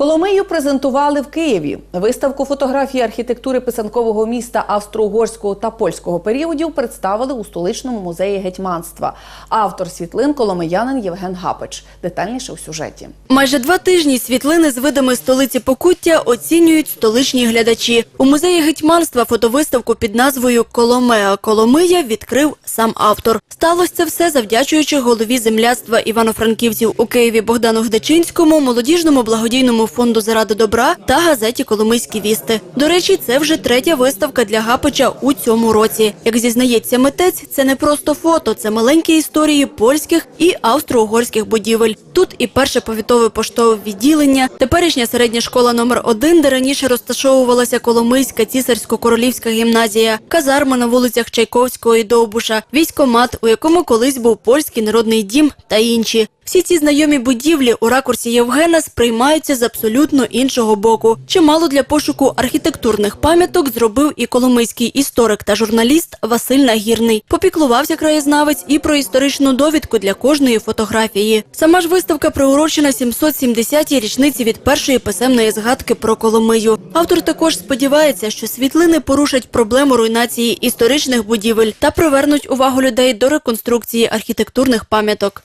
Коломию презентували в Києві. Виставку фотографії архітектури писанкового міста австро-угорського та польського періодів представили у столичному музеї гетьманства. Автор світлин коломиянин Євген Гапич. Детальніше у сюжеті. Майже два тижні світлини з видами столиці Покуття оцінюють столичні глядачі. У музеї гетьманства фотовиставку під назвою Коломеа Коломия відкрив сам автор. Сталося це все завдячуючи голові земляцтва івано-франківців у Києві Богдану Гдачинському, молодіжному благодійному фонду заради добра та газеті Коломийські вісти. До речі, це вже третя виставка для Гапича у цьому році. Як зізнається митець, це не просто фото, це маленькі історії польських і австро-угорських будівель. Тут і перше повітове поштове відділення, теперішня середня школа номер 1 де раніше розташовувалася Коломийська цісарсько-королівська гімназія, казарма на вулицях Чайковського і Довбуша, військомат, у якому колись був польський народний дім та інші. Всі ці знайомі будівлі у ракурсі Євгена сприймаються з абсолютно іншого боку. Чимало для пошуку архітектурних пам'яток зробив і коломийський історик та журналіст Василь Нагірний. Попіклувався краєзнавець і про історичну довідку для кожної фотографії. Сама ж виставка приурочена 770-й річниці від першої писемної згадки про Коломию. Автор також сподівається, що світлини порушать проблему руйнації історичних будівель та привернуть увагу людей до реконструкції архітектурних пам'яток.